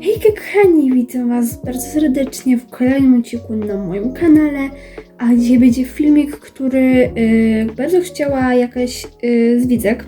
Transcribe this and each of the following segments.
Hejka kochani, witam was bardzo serdecznie w kolejnym odcinku na moim kanale, a dzisiaj będzie filmik, który y, bardzo chciała jakaś y, z widzek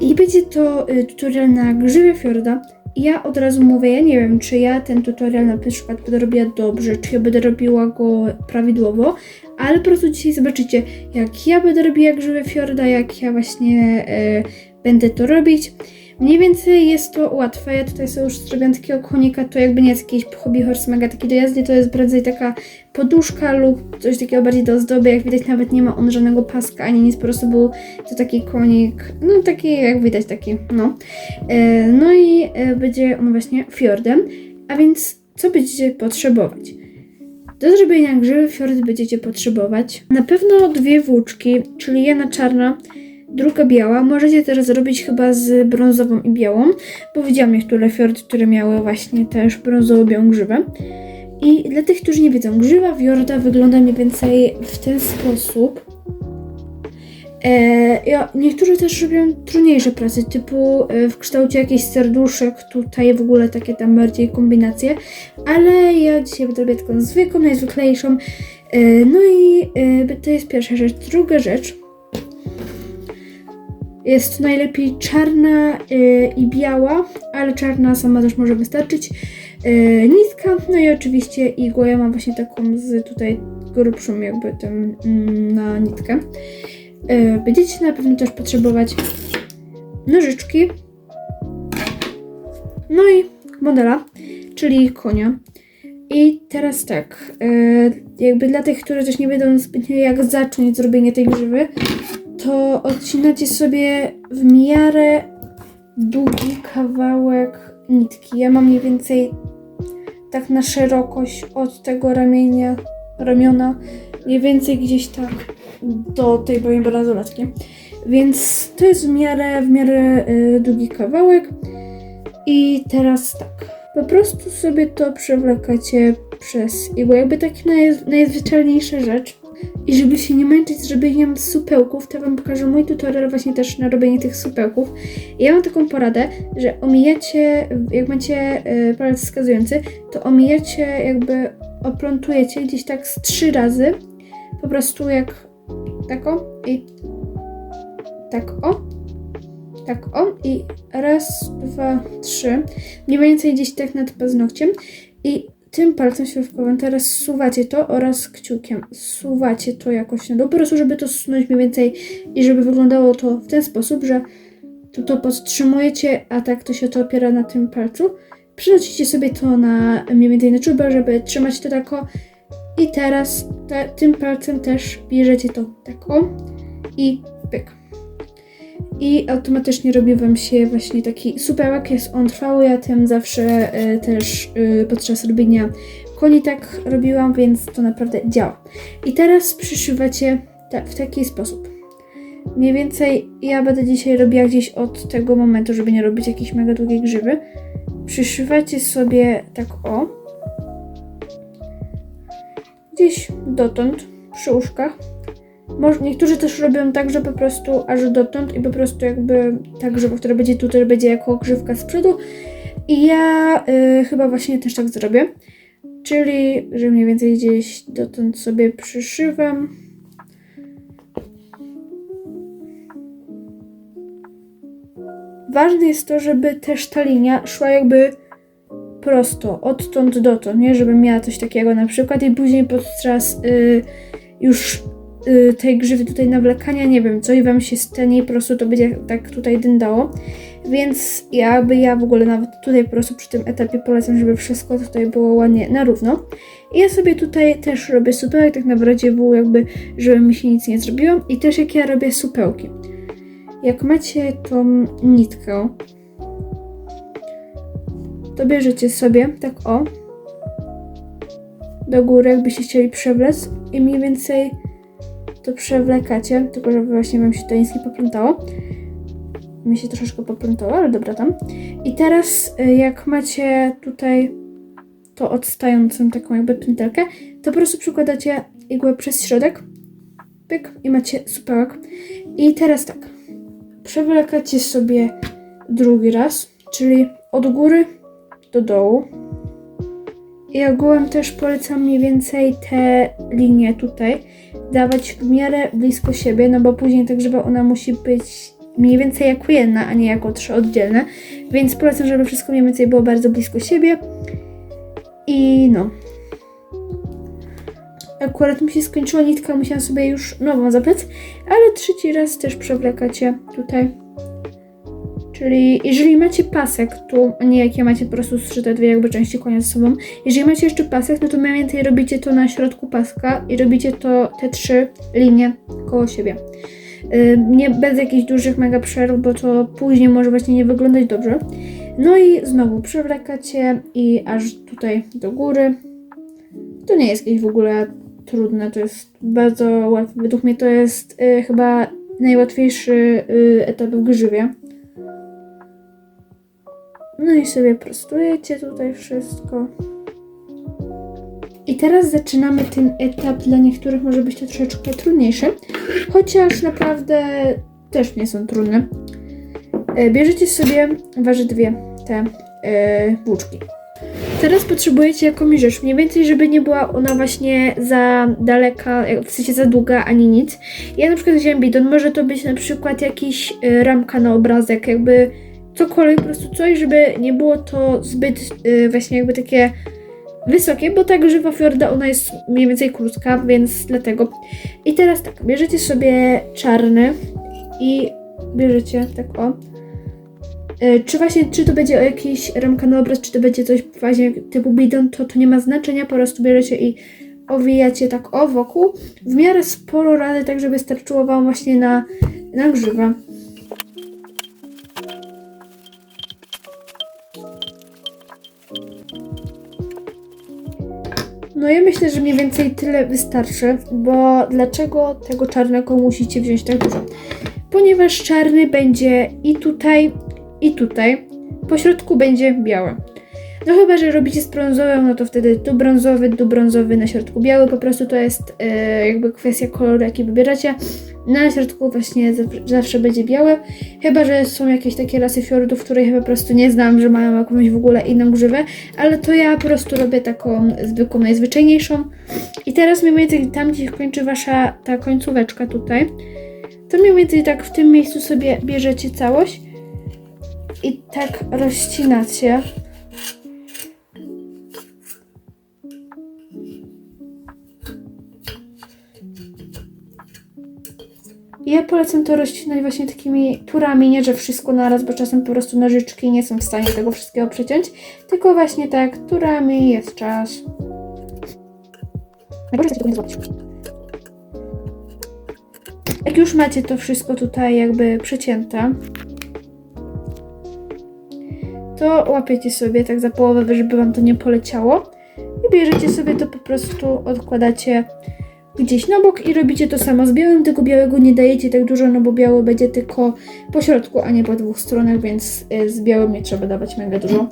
i będzie to y, tutorial na grzyby fiorda. I Ja od razu mówię, ja nie wiem, czy ja ten tutorial na przykład będę robiła dobrze, czy ja będę robiła go prawidłowo, ale po prostu dzisiaj zobaczycie, jak ja będę robiła grzyby fiorda, jak ja właśnie y, będę to robić. Mniej więcej jest to łatwe. Ja tutaj sobie już zrobiłam takiego konika, to jakby nie jest jakiś hobby horse mega taki do jazdy, to jest bardziej taka poduszka lub coś takiego bardziej do ozdoby. Jak widać nawet nie ma on żadnego paska ani nic, po prostu był to taki konik, no taki jak widać taki, no. E, no i e, będzie on właśnie fiordem, a więc co będziecie potrzebować? Do zrobienia grzyby fiord będziecie potrzebować na pewno dwie włóczki, czyli jedna czarna, druga biała. Możecie też zrobić chyba z brązową i białą, bo widziałam niektóre fiordy, które miały właśnie też brązowo-białą grzywę. I dla tych, którzy nie wiedzą, grzywa fiorda wygląda mniej więcej w ten sposób. E, niektórzy też robią trudniejsze prace, typu e, w kształcie jakichś serduszek, tutaj w ogóle takie tam bardziej kombinacje, ale ja dzisiaj robić taką zwykłą, najzwyklejszą. E, no i e, to jest pierwsza rzecz. Druga rzecz, jest najlepiej czarna y, i biała, ale czarna sama też może wystarczyć. Y, nitka, no i oczywiście igła. Ja mam właśnie taką z tutaj grubszą jakby tym mm, na nitkę. Y, będziecie na pewno też potrzebować nożyczki. No i modela, czyli konia. I teraz tak, y, jakby dla tych, którzy też nie wiedzą zbytnio jak zacząć zrobienie tej grzywy, to odcinacie sobie w miarę długi kawałek nitki. Ja mam mniej więcej tak na szerokość od tego ramienia, ramiona, mniej więcej gdzieś tak do tej mojej bransoletki. Więc to jest w miarę, w miarę y, długi kawałek. I teraz tak. Po prostu sobie to przewlekacie przez igłę. Jakby taki naj, najzwyczajniejsza rzecz. I żeby się nie męczyć z robieniem supełków, to Wam pokażę mój tutorial właśnie też na robienie tych supełków. I ja mam taką poradę, że omijacie, jak macie y, palec wskazujący, to omijacie jakby, oplątujecie gdzieś tak z trzy razy, po prostu jak tak o i tak o, tak o i raz, dwa, trzy, mniej więcej gdzieś tak nad paznokciem i tym palcem środkowym teraz suwacie to oraz kciukiem suwacie to jakoś na dół, po prostu żeby to zsunąć mniej więcej i żeby wyglądało to w ten sposób, że tu to podtrzymujecie, a tak to się to opiera na tym palcu. Przenosicie sobie to na mniej więcej na czubę, żeby trzymać to tak o. I teraz te, tym palcem też bierzecie to tak o i pyk. I automatycznie robi Wam się właśnie taki supełek, jest on trwały, ja tym zawsze y, też y, podczas robienia koni tak robiłam, więc to naprawdę działa. I teraz przyszywacie ta, w taki sposób. Mniej więcej ja będę dzisiaj robiła gdzieś od tego momentu, żeby nie robić jakiejś mega długiej grzywy. Przyszywacie sobie tak o. Gdzieś dotąd, przy uszkach. Niektórzy też robią tak, że po prostu aż dotąd i po prostu jakby ta grzywa, która będzie tutaj, będzie jako grzywka z przodu. I ja y, chyba właśnie też tak zrobię. Czyli, że mniej więcej gdzieś dotąd sobie przyszywam. Ważne jest to, żeby też ta linia szła jakby prosto, odtąd dotąd, nie? Żeby miała coś takiego na przykład i później podczas y, już y, tej grzywy tutaj nawlekania, nie wiem, coś wam się stanie i po prostu to będzie tak tutaj dyndało. Więc ja by ja w ogóle nawet tutaj po prostu przy tym etapie polecam, żeby wszystko tutaj było ładnie na równo. I ja sobie tutaj też robię supełek, tak naprawdę był jakby, żeby mi się nic nie zrobiło. I też jak ja robię supełki. Jak macie tą nitkę, to bierzecie sobie tak o do góry, jakbyście chcieli przewlec i mniej więcej to przewlekacie, tylko żeby właśnie wam się to nic nie poplątało. Mi się troszeczkę poplątało, ale dobra tam. I teraz y, jak macie tutaj to odstającą taką jakby pętelkę, to po prostu przykładacie igłę przez środek, pyk i macie supełek. I teraz tak, przewlekacie sobie drugi raz, czyli od góry do dołu. I ogółem też polecam mniej więcej te linie tutaj dawać w miarę blisko siebie, no bo później ta grzyba ona musi być mniej więcej jako jedna, a nie jako trzy oddzielne. Więc polecam, żeby wszystko mniej więcej było bardzo blisko siebie. I no. Akurat mi się skończyła nitka, musiałam sobie już nową zaplec, ale trzeci raz też przewlekacie tutaj. Czyli jeżeli macie pasek tu, a nie jakie macie po prostu zszyte dwie jakby części konia ze sobą, jeżeli macie jeszcze pasek, no to mniej więcej robicie to na środku paska i robicie to te trzy linie koło siebie. Yy, Nie bez jakichś dużych mega przerw, bo to później może właśnie nie wyglądać dobrze. No i znowu przewlekacie i aż tutaj do góry. To nie jest jakieś w ogóle trudne, to jest bardzo łatwe. Według mnie to jest y, chyba najłatwiejszy y, etap w grzywie. No i sobie prostujecie tutaj wszystko. I teraz zaczynamy ten etap. Dla niektórych może być to troszeczkę trudniejszy, chociaż naprawdę też nie są trudne. E, Bierzecie sobie wasze dwie te e, włóczki. Teraz potrzebujecie jakąś rzecz, mniej więcej, żeby nie była ona właśnie za daleka, jak- w sensie za długa ani nic. Ja na przykład wziąłem bidon, może to być na przykład jakiś e, ramka na obrazek, jakby cokolwiek, po prostu coś, żeby nie było to zbyt e, właśnie jakby takie wysokie, bo ta grzywa fiorda, ona jest mniej więcej krótka, więc dlatego. I teraz tak, bierzecie sobie czarny i bierzecie tak o. E, Czy właśnie, czy to będzie jakiś ramka na obraz, czy to będzie coś właśnie typu bidon, to to nie ma znaczenia, po prostu bierzecie i owijacie tak o wokół, w miarę sporo rady, tak żeby starczyło wam właśnie na, na grzywa. No ja myślę, że mniej więcej tyle wystarczy, bo dlaczego tego czarnego musicie wziąć tak dużo? Ponieważ czarny będzie i tutaj, i tutaj, po środku będzie biały. No chyba, że robicie z brązowym, no to wtedy tu brązowy, tu brązowy, na środku biały, po prostu to jest e, jakby kwestia koloru, jaki wybieracie. Na środku właśnie zawsze, będzie biały, chyba, że są jakieś takie rasy fiordów, których ja po prostu nie znam, że mają jakąś w ogóle inną grzywę, ale to ja po prostu robię taką zwykłą, najzwyczajniejszą. I teraz mniej więcej tam, gdzie kończy wasza ta końcóweczka tutaj, to mniej więcej tak w tym miejscu sobie bierzecie całość i tak rozcinacie. Ja polecam to rozcinać właśnie takimi turami, nie że wszystko naraz, bo czasem po prostu nożyczki nie są w stanie tego wszystkiego przeciąć, tylko właśnie tak turami jest czas. Jak już macie to wszystko tutaj jakby przecięte, to łapiecie sobie tak za połowę, żeby wam to nie poleciało i bierzecie sobie to po prostu, odkładacie gdzieś na bok i robicie to samo z białym, tylko białego nie dajecie tak dużo, no bo biały będzie tylko po środku, a nie po dwóch stronach, więc y, z białym nie trzeba dawać mega dużo.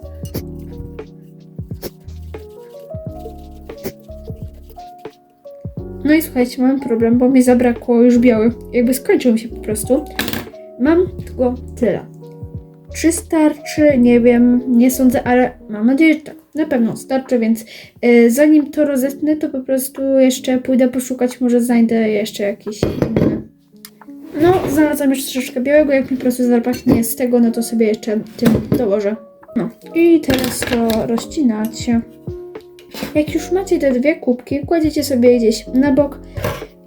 No i słuchajcie, mam problem, bo mi zabrakło już biały. Jakby skończył mi się po prostu. Mam tylko tyle. Czy starczy? Nie wiem, nie sądzę, ale mam nadzieję, że tak. Na pewno starczy, więc y, zanim to rozetnę, to po prostu jeszcze pójdę poszukać, może znajdę jeszcze jakiś inny. No, znalazłam już troszeczkę białego, jak mi po prostu zapachnie z tego, no to sobie jeszcze tym dołożę. No, i teraz to rozcinacie. Jak już macie te dwie kubki, kładziecie sobie gdzieś na bok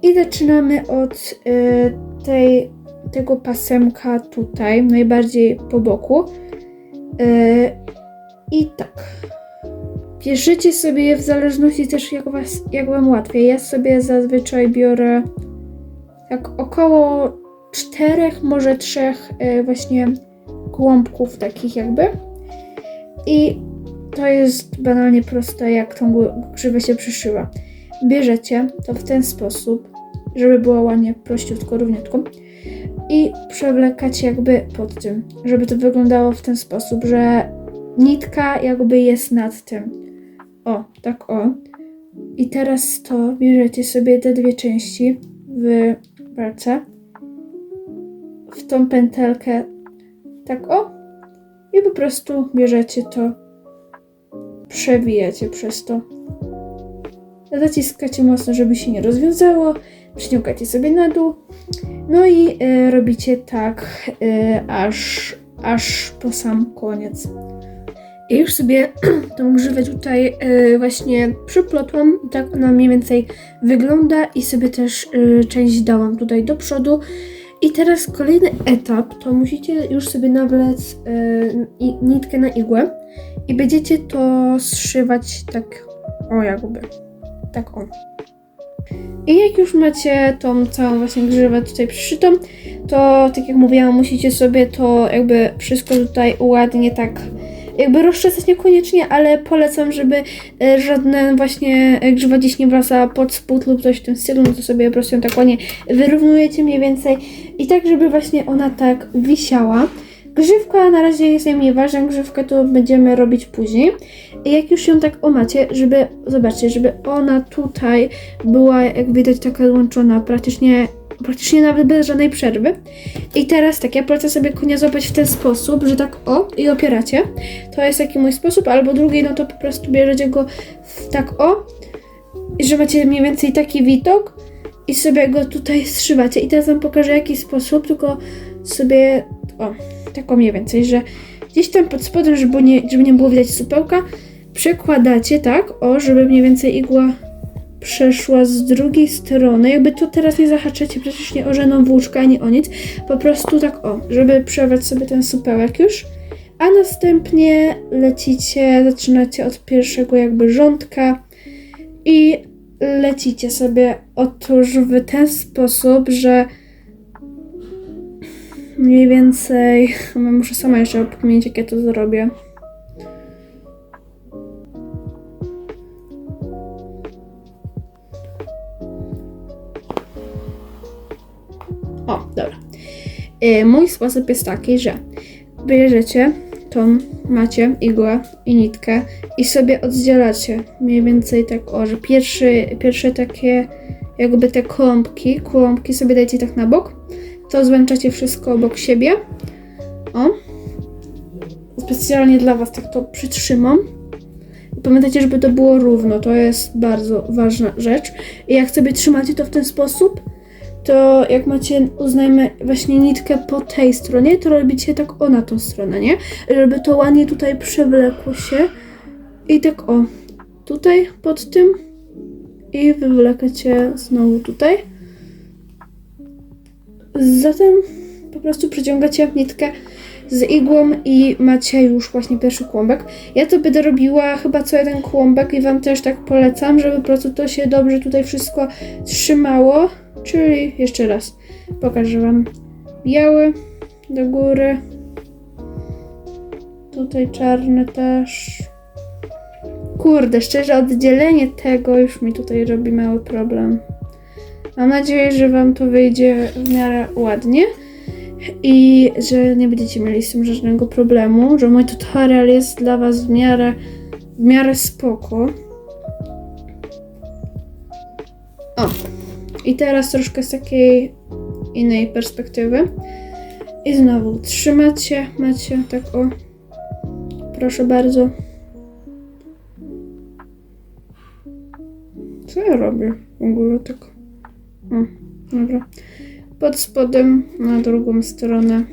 i zaczynamy od y, tej, tego pasemka tutaj, najbardziej po boku. Y, I tak. Bierzecie sobie je w zależności też jak, was, jak wam łatwiej. Ja sobie zazwyczaj biorę tak około czterech, może trzech y, właśnie głąbków takich jakby. I to jest banalnie proste, jak tą grzywę się przyszywa. Bierzecie to w ten sposób, żeby było ładnie, prościutko, równiutko i przewlekacie jakby pod tym, żeby to wyglądało w ten sposób, że nitka jakby jest nad tym. O, tak o. I teraz to bierzecie sobie te dwie części w palce, w tą pętelkę, tak o, i po prostu bierzecie to przewijacie przez to. Zaciskacie mocno, żeby się nie rozwiązało, przyciągacie sobie na dół, no i e, robicie tak e, aż, aż po sam koniec. I już sobie tą grzywę tutaj e, właśnie przyplotłam, tak ona mniej więcej wygląda i sobie też e, część dałam tutaj do przodu. I teraz kolejny etap, to musicie już sobie nawlec e, nitkę na igłę i będziecie to zszywać tak, o jakby, tak o. I jak już macie tą całą właśnie grzywę tutaj przyszytą, to tak jak mówiłam, musicie sobie to jakby wszystko tutaj ładnie tak jakby rozczesać niekoniecznie, ale polecam, żeby e, żadne właśnie e, grzywa gdzieś nie wraca pod spód lub coś w tym stylu, no to sobie po prostu ją tak ładnie wyrównujecie mniej więcej i tak, żeby właśnie ona tak wisiała. Grzywka na razie jest najmniej ważna, grzywkę to będziemy robić później. Jak już ją tak omacie, żeby, zobaczcie, żeby ona tutaj była, jak widać, taka złączona praktycznie, praktycznie nawet bez żadnej przerwy. I teraz tak, ja polecam sobie konia złapać w ten sposób, że tak o i opieracie. To jest taki mój sposób, albo drugi, no to po prostu bierzecie go w tak o że macie mniej więcej taki widok i sobie go tutaj zszywacie. I teraz wam pokażę jaki sposób, tylko sobie, o, tak o mniej więcej, że gdzieś tam pod spodem, żeby nie, żeby nie było widać supełka, przekładacie tak, o, żeby mniej więcej igła przeszła z drugiej strony. Jakby to teraz nie zahaczacie przecież nie o żadną włóczkę ani o nic, po prostu tak o, żeby przerwać sobie ten supełek już. A następnie lecicie, zaczynacie od pierwszego jakby rządka i lecicie sobie otóż w ten sposób, że mniej więcej, muszę sama jeszcze pamiętać jak ja to zrobię. Mój sposób jest taki, że bierzecie tą, macie igłę i nitkę i sobie oddzielacie mniej więcej tak, o, że pierwszy, pierwsze takie jakby te kłąbki, kłąbki sobie dajcie tak na bok, to zwęczacie wszystko obok siebie. O. Specjalnie dla Was tak to przytrzymam. Pamiętajcie, żeby to było równo, to jest bardzo ważna rzecz. I jak sobie trzymacie to w ten sposób, to jak macie, uznajmy, właśnie nitkę po tej stronie, to robicie tak o na tą stronę, nie? Żeby to ładnie tutaj przewlekło się. I tak o, tutaj pod tym i wywlekacie znowu tutaj. Zatem po prostu przeciągacie nitkę z igłą i macie już właśnie pierwszy kłąbek. Ja to będę robiła chyba co jeden kłąbek i Wam też tak polecam, żeby po prostu to się dobrze tutaj wszystko trzymało. Czyli jeszcze raz pokażę Wam biały do góry. Tutaj czarny też. Kurde, szczerze, oddzielenie tego już mi tutaj robi mały problem. Mam nadzieję, że Wam to wyjdzie w miarę ładnie i że nie będziecie mieli z tym żadnego problemu, że mój tutorial jest dla Was w miarę, w miarę spoko. O, i teraz troszkę z takiej innej perspektywy. I znowu trzymacie, macie tak o. Proszę bardzo. Co ja robię w ogóle tak? O, dobra. Pod spodem na drugą stronę.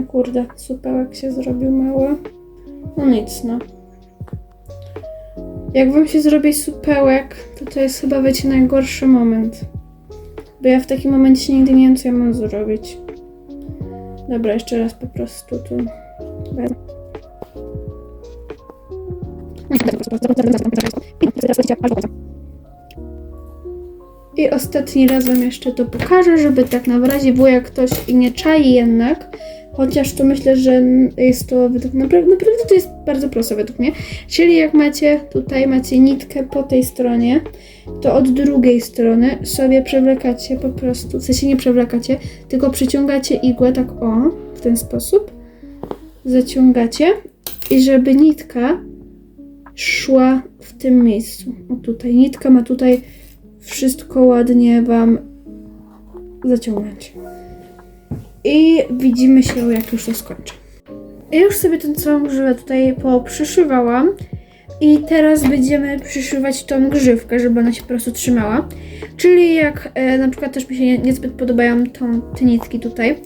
O kurde, supełek się zrobił mały. No nic, no. Jak wam się zrobi supełek, to to jest chyba, wiecie, najgorszy moment. Bo ja w takim momencie nigdy nie wiem, co ja mam zrobić. Dobra, jeszcze raz po prostu tu. I ostatni raz wam jeszcze to pokażę, żeby tak na razie było jak ktoś i nie czai jednak. Chociaż to myślę, że jest to według naprawdę, naprawdę to jest bardzo proste według mnie. Czyli jak macie tutaj macie nitkę po tej stronie, to od drugiej strony sobie przewlekacie po prostu, w sensie nie przewlekacie, tylko przyciągacie igłę tak o, w ten sposób. Zaciągacie i żeby nitka szła w tym miejscu. O tutaj. Nitka ma tutaj wszystko ładnie Wam zaciągnąć. I widzimy się, jak już to skończę. Ja już sobie tę całą grzywę tutaj poprzyszywałam. I teraz będziemy przyszywać tą grzywkę, żeby ona się po prostu trzymała. Czyli jak e, na przykład też mi się nie, niezbyt podobają tą, te nitki tutaj.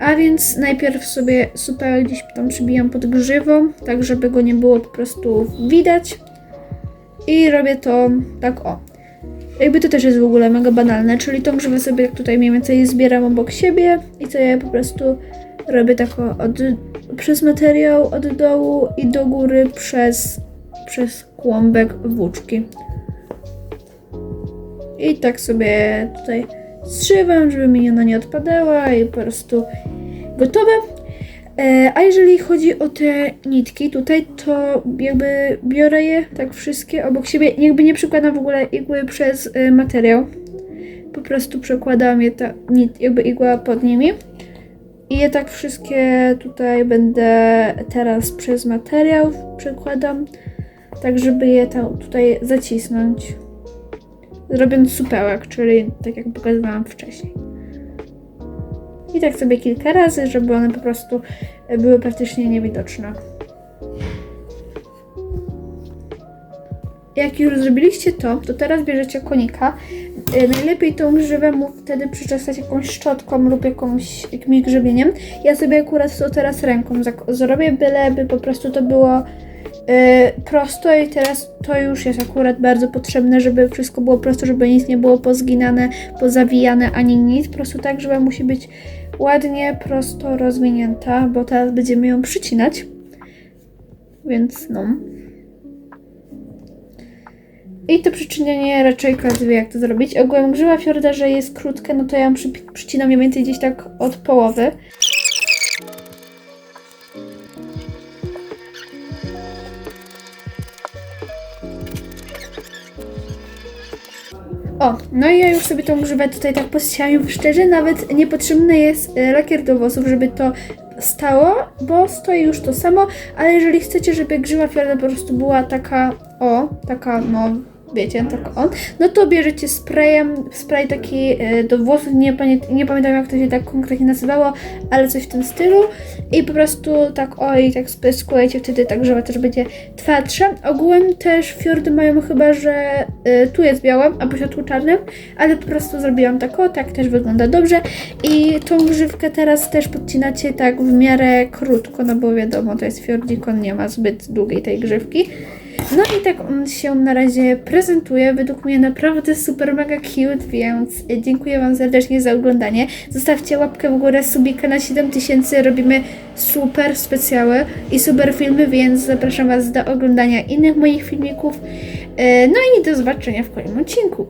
A więc najpierw sobie super gdzieś tam przybijam pod grzywą, tak żeby go nie było po prostu widać. I robię to tak o. Jakby to też jest w ogóle mega banalne, czyli tą grzywę sobie jak tutaj mniej więcej zbieram obok siebie i sobie po prostu robię tak od, przez materiał od dołu i do góry przez, przez kłąbek włóczki. I tak sobie tutaj zszywam, żeby mi ona nie odpadała i po prostu gotowe. E, A jeżeli chodzi o te nitki tutaj, to jakby biorę je tak wszystkie obok siebie, jakby nie przykładam w ogóle igły przez e, materiał. Po prostu przekładam je ta nit, jakby igła pod nimi. I je tak wszystkie tutaj będę teraz przez materiał przekładam, tak żeby je tam tutaj zacisnąć. Robiąc supełek, czyli tak jak pokazywałam wcześniej. I tak sobie kilka razy, żeby one po prostu były praktycznie niewidoczne. Jak już zrobiliście to, to teraz bierzecie konika. E, Najlepiej tą grzywę mu wtedy przyczesać jakąś szczotką lub jakąś, jakimś grzebieniem. Ja sobie akurat to teraz ręką zrobię, byleby po prostu to było prosto i teraz to już jest akurat bardzo potrzebne, żeby wszystko było prosto, żeby nic nie było pozginane, pozawijane ani nic. Po prostu tak, żeby musi być ładnie, prosto rozwinięta, bo teraz będziemy ją przycinać. Więc no. I to przyczynienie raczej każdy jak to zrobić. Ogółem grzywa fiorda, że jest krótkie, no to ja ją przy, przycinam mniej więcej gdzieś tak od połowy. O, no i ja już sobie tą grzywę tutaj tak pościąłem. Szczerze, nawet niepotrzebny jest e, lakier do włosów, żeby to stało, bo stoi już to samo, ale jeżeli chcecie, żeby grzywa fiorda po prostu była taka, o, taka, no, wiecie, tak on, no to bierzecie sprayem, spray taki e, do włosów, nie, nie pamiętam jak to się tak konkretnie nazywało, ale coś w tym stylu i po prostu tak o i tak spryskujecie, wtedy ta grzywa też będzie twardsza. Ogółem też fiordy mają chyba, że e, tu jest białym, a po środku czarnym, ale po prostu zrobiłam tak o, tak też wygląda dobrze i tą grzywkę teraz też podcinacie tak w miarę krótko, no bo wiadomo, to jest fiordzik, on nie ma zbyt długiej tej grzywki. No i tak on się na razie prezentuje. Według mnie naprawdę super mega cute, więc dziękuję Wam serdecznie za oglądanie. Zostawcie łapkę w górę, subika na 7000. Robimy super specjały i super filmy, więc zapraszam Was do oglądania innych moich filmików. E, No i do zobaczenia w kolejnym odcinku.